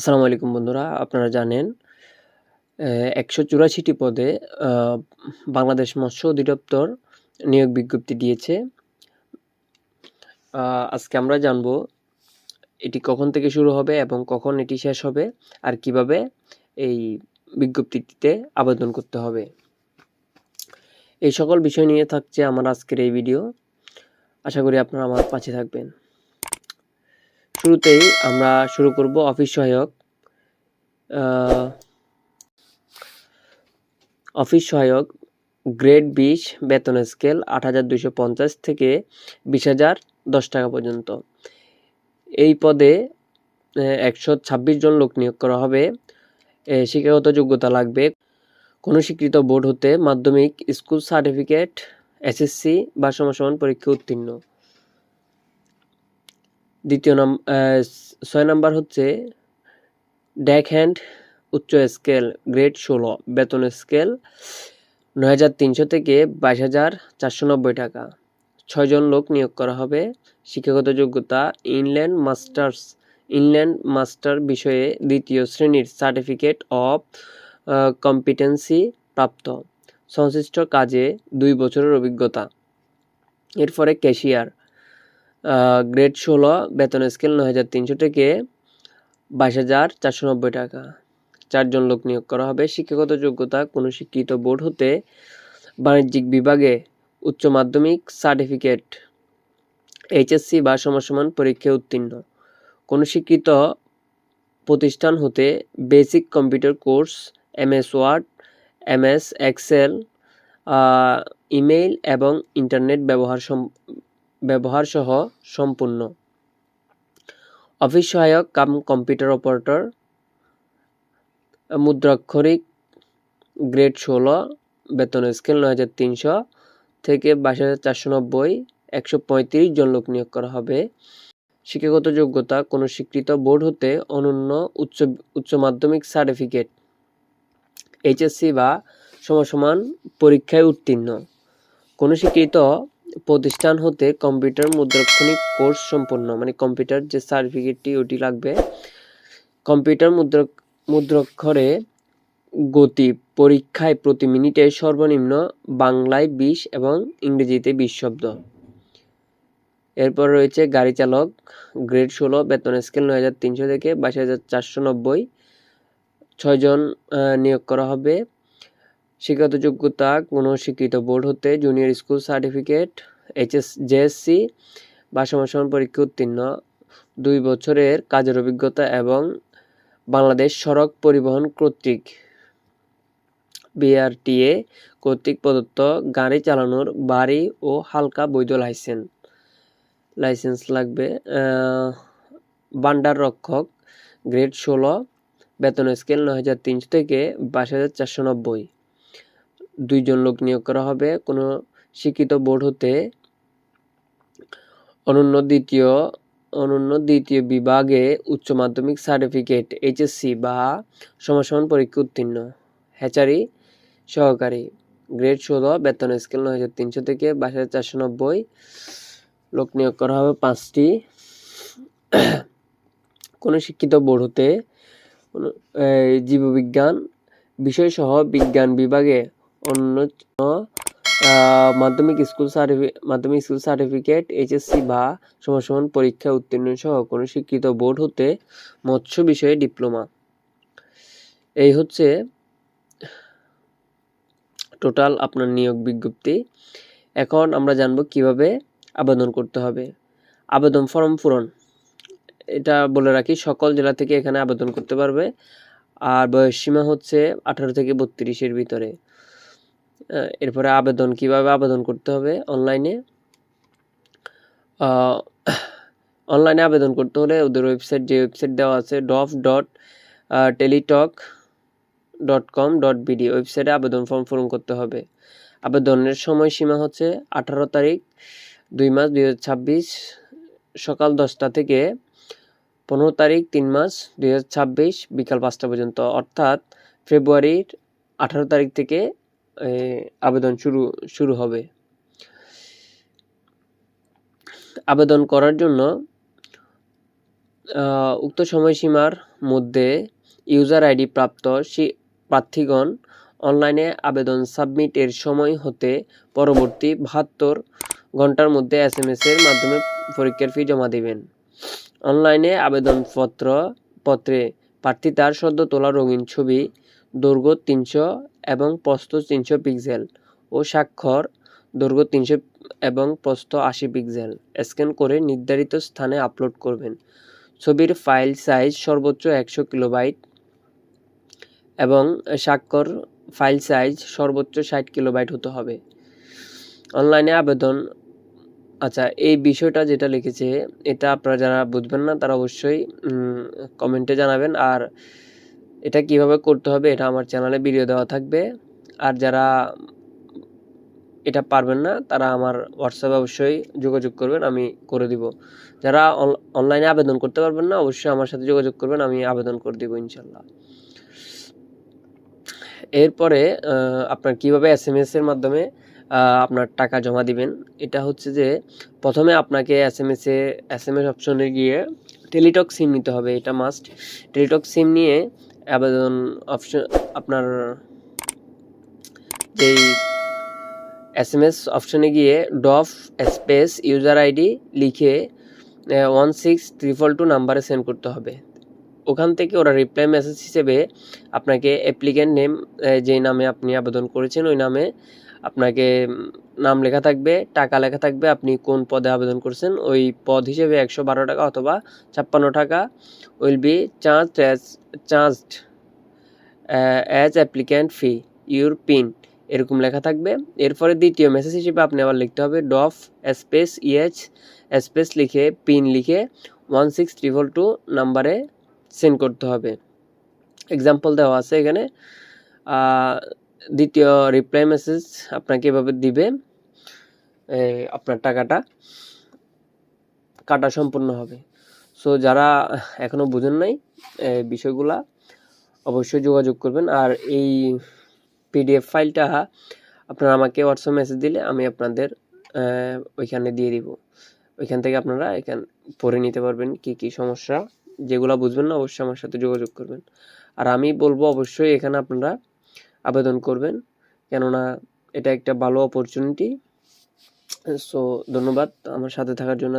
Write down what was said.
আসসালামু আলাইকুম বন্ধুরা, আপনারা জানেন একশো চুরাশিটি পদে বাংলাদেশ মৎস্য অধিদপ্তর নিয়োগ বিজ্ঞপ্তি দিয়েছে। আজকে আমরা জানব এটি কখন থেকে শুরু হবে এবং কখন এটি শেষ হবে আর কীভাবে এই বিজ্ঞপ্তিটিতে আবেদন করতে হবে। এই সকল বিষয় নিয়ে থাকছে আমার আজকের এই ভিডিও। আশা করি আপনারা আমার পাশে থাকবেন। শুরুতেই আমরা শুরু করব অফিস সহায়ক অফিস সহায়ক গ্রেড বিশ বেতন স্কেল আট হাজার দুশো পঞ্চাশ থেকে বিশ হাজার দশ টাকা পর্যন্ত। এই পদে একশো ছাব্বিশ জন লোক নিয়োগ করা হবে। শিক্ষাগত যোগ্যতা লাগবে। কোনো স্বীকৃত বোর্ড হতে মাধ্যমিক, স্কুল সার্টিফিকেট, এসএসসি বা সমসমান পরীক্ষা উত্তীর্ণ। দ্বিতীয় নাম ছয় নাম্বার হচ্ছে ড্যাক হ্যান্ড উচ্চ স্কেল গ্রেড ষোলো, বেতন স্কেল নয় হাজার তিনশো থেকে বাইশ হাজার চারশো নব্বই টাকা। ছয়জন লোক নিয়োগ করা হবে। শিক্ষাগত যোগ্যতা, ইনল্যান্ড মাস্টার্স, ইনল্যান্ড মাস্টার বিষয়ে দ্বিতীয় শ্রেণির সার্টিফিকেট অফ কম্পিটেন্সি প্রাপ্ত। সংশ্লিষ্ট কাজে দুই বছরের অভিজ্ঞতা। এরপরে ক্যাশিয়ার গ্রেড ষোলো, বেতন স্কেল নয় হাজার তিনশো থেকে বাইশ হাজার চারশো নব্বই টাকা। চারজন লোক নিয়োগ করা হবে। শিক্ষাগত যোগ্যতা, কোনো শিক্ষিত বোর্ড হতে বাণিজ্যিক বিভাগে উচ্চ মাধ্যমিক সার্টিফিকেট, এইচএসসি বা সমসমান পরীক্ষায় উত্তীর্ণ। কোনো শিক্ষিত প্রতিষ্ঠান হতে basic computer course, MS word, MS, excel email এবং ইন্টারনেট ব্যবহার ব্যবহার সহ সম্পূর্ণ। অফিস সহায়ক কাম কম্পিউটার অপারেটর, মুদ্রাক্ষরিক গ্রেড ষোলো, বেতন স্কেল নয় হাজার তিনশো থেকে বাইশ হাজার চারশো নব্বই, একশো পঁয়ত্রিশ জন লোক নিয়োগ করা হবে। শিক্ষাগত যোগ্যতা, কোনো স্বীকৃত বোর্ড হতে অনন্য উচ্চ উচ্চ মাধ্যমিক সার্টিফিকেট, এইচএসসি বা সমসমান পরীক্ষায় উত্তীর্ণ। কোনো স্বীকৃত প্রতিষ্ঠান হতে কম্পিউটার মুদ্রাক্ষণিক কোর্স সম্পন্ন মানে কম্পিউটার যে সার্টিফিকেটটি ওটি লাগবে। কম্পিউটার মুদ্রা, মুদ্রাক্ষরে গতি, পরীক্ষায় প্রতি মিনিটে সর্বনিম্ন বাংলায় বিশ এবং ইংরেজিতে বিশ শব্দ। এরপর রয়েছে গাড়ি চালক, গ্রেড ষোলো, বেতন স্কেল নয় হাজার তিনশো থেকে বাইশ হাজার চারশো নব্বই। ছয়জন নিয়োগ করা হবে। শিক্ষাগত যোগ্যতা কোনো স্বীকৃত বোর্ড হতে junior school certificate HS JSC বা সমাসমান পরীক্ষা উত্তীর্ণ, দুই বছরের কাজের অভিজ্ঞতা এবং বাংলাদেশ সড়ক পরিবহন কর্তৃক। বিআরটিএ কর্তৃক প্রদত্ত গাড়ি চালানোর বাড়ি ও হালকা বৈধ লাইসেন্স লাইসেন্স লাগবে বান্ডার রক্ষক গ্রেড ষোলো, বেতন স্কেল নয় হাজার তিনশো থেকে বাইশ হাজার চারশো নব্বই। দুইজন লোক নিয়োগ করা হবে। কোনো শিক্ষিত বোর্ড হতে অনন্য দ্বিতীয় অনন্য দ্বিতীয় বিভাগে উচ্চ মাধ্যমিক সার্টিফিকেট, এইচএসসি বা সমসমান পরীক্ষা উত্তীর্ণ। হ্যাচারি সহকারী, গ্রেড ষোলো, বেতন স্কেল নয় হাজার তিনশো থেকে বাইশ হাজার চারশো নব্বই। লোক নিয়োগ করা হবে পাঁচটি। কোনো শিক্ষিত বোর্ড হতে জীববিজ্ঞান বিষয়সহ বিজ্ঞান বিভাগে অন্য মাধ্যমিক স্কুল সার্টিফিকেট মাধ্যমিক স্কুল সার্টিফিকেট এইচএসসি বা সমসমান পরীক্ষা উত্তীর্ণ সহ কোনো শিক্ষিত বোর্ড হতে মৎস্য বিষয়ে ডিপ্লোমা এই হচ্ছে টোটাল আপনার নিয়োগ বিজ্ঞপ্তি। এখন আমরা জানব কীভাবে আবেদন করতে হবে। আবেদন ফর্ম পূরণ। এটা বলে রাখি, সকল জেলা থেকে এখানে আবেদন করতে পারবে। আর বয়স সীমা হচ্ছে আঠারো থেকে বত্রিশের ভিতরে। এরপরে আবেদন, কীভাবে আবেদন করতে হবে? অনলাইনে অনলাইনে আবেদন করতে হলে ওদের ওয়েবসাইট যে ওয়েবসাইট দেওয়া আছে dof dot Teletalk dot com dot BD ওয়েবসাইটে আবেদন ফর্ম পূরণ করতে হবে। আবেদনের সময়সীমা হচ্ছে আঠারো তারিখ, দুই মাস, দুই ছাব্বিশ, সকাল দশটা থেকে পনেরো তারিখ, তিন মাস, দুই হাজার ছাব্বিশ, বিকাল পাঁচটা পর্যন্ত। অর্থাৎ ফেব্রুয়ারির আঠারো তারিখ থেকে আবেদন শুরু শুরু হবে। আবেদন করার জন্য উক্ত সময়সীমার মধ্যে ইউজার আইডি প্রাপ্ত প্রার্থীগণ অনলাইনে আবেদন সাবমিটের সময় হতে পরবর্তী বাহাত্তর ঘণ্টার মধ্যে এস এম এস এর মাধ্যমে পরীক্ষার ফি জমা দেবেন। অনলাইনে আবেদনপত্র পত্রে প্রার্থী তার সদ্য তোলা রঙিন ছবি, দৈর্ঘ্য তিনশো এবং প্রস্থ তিনশো পিক্সেল ও স্বাক্ষর দৈর্ঘ্য তিনশো এবং প্রস্থ আশি পিক্সেল। স্ক্যান করে নির্ধারিত স্থানে আপলোড করবেন। ছবির ফাইল সাইজ সর্বোচ্চ একশো কিলোবাইট এবং স্বাক্ষর ফাইল সাইজ সর্বোচ্চ ষাট কিলোবাইট হতে হবে। অনলাইনে আবেদন। আচ্ছা এই বিষয়টা যেটা লিখেছে, এটা আপনারা যারা বুঝবেন না, তারা অবশ্যই কমেন্টে জানাবেন। আর এটা কীভাবে করতে হবে এটা আমার চ্যানেলে ভিডিও দেওয়া থাকবে। আর যারা এটা পারবেন না, তারা আমার হোয়াটসঅ্যাপে অবশ্যই যোগাযোগ করবেন, আমি করে দিব। যারা অনলাইনে আবেদন করতে পারবেন না, অবশ্যই আমার সাথে যোগাযোগ করবেন, আমি আবেদন করে দিব ইনশাল্লাহ এরপরে আপনার কীভাবে এস এম এর মাধ্যমে আপনার টাকা জমা দিবেন, এটা হচ্ছে যে প্রথমে আপনাকে S M S S M S অপশনে গিয়ে টেলিটক সিম নিতে হবে, এটা মাস্ট টেলিটক সিম নিয়ে আবেদন অপশন আপনার যেই এস এম এস অপশনে গিয়ে ডফ স্পেস ইউজার আইডি লিখে ওয়ান সিক্স ট্রিপল টু নাম্বারে সেন্ড করতে হবে। ওখান থেকে ওরা রিপ্লাই মেসেজ হিসেবে আপনাকে অ্যাপ্লিক্যান্ট নেম যেই নামে আপনি আবেদন করেছেন, ওই নামে আপনাকে নাম লেখা থাকবে, টাকা লেখা থাকবে, আপনি কোন পদে আবেদন করছেন, ওই পদ হিসেবে একশো বারো টাকা অথবা ছাপ্পান্ন টাকা will be charge as charged as applicant fee your PIN এরকম লেখা থাকবে। এরপরে দ্বিতীয় মেসেজ হিসেবে আপনি আবার লিখতে হবে ডফ স্পেস ইএচ স্পেস লিখে পিন লিখে ওয়ান সিক্স ট্রিপল টু নাম্বারে সেন্ড করতে হবে। এক্সাম্পল দেওয়া আছে এখানে। দ্বিতীয় রিপ্লাই মেসেজ আপনাকে এভাবে দিবে আপনার টাকাটা কাটা সম্পূর্ণ হবে। সো যারা এখনও বুঝেন নাই বিষয়গুলা অবশ্যই যোগাযোগ করবেন। আর এই পিডিএফ ফাইলটা আপনারা আমাকে হোয়াটসঅ্যাপ মেসেজ দিলে আমি আপনাদের ওইখানে দিয়ে দিব। ওইখান থেকে আপনারা এখান পড়ে নিতে পারবেন কি কি সমস্যা। যেগুলো বুঝবেন না, অবশ্যই আমার সাথে যোগাযোগ করবেন। আর আমি বলব অবশ্যই এখানে আপনারা আবেদন করবেন। কেননা এটা একটা ভালো অপরচুনিটি সো ধন্যবাদ আমার সাথে থাকার জন্য।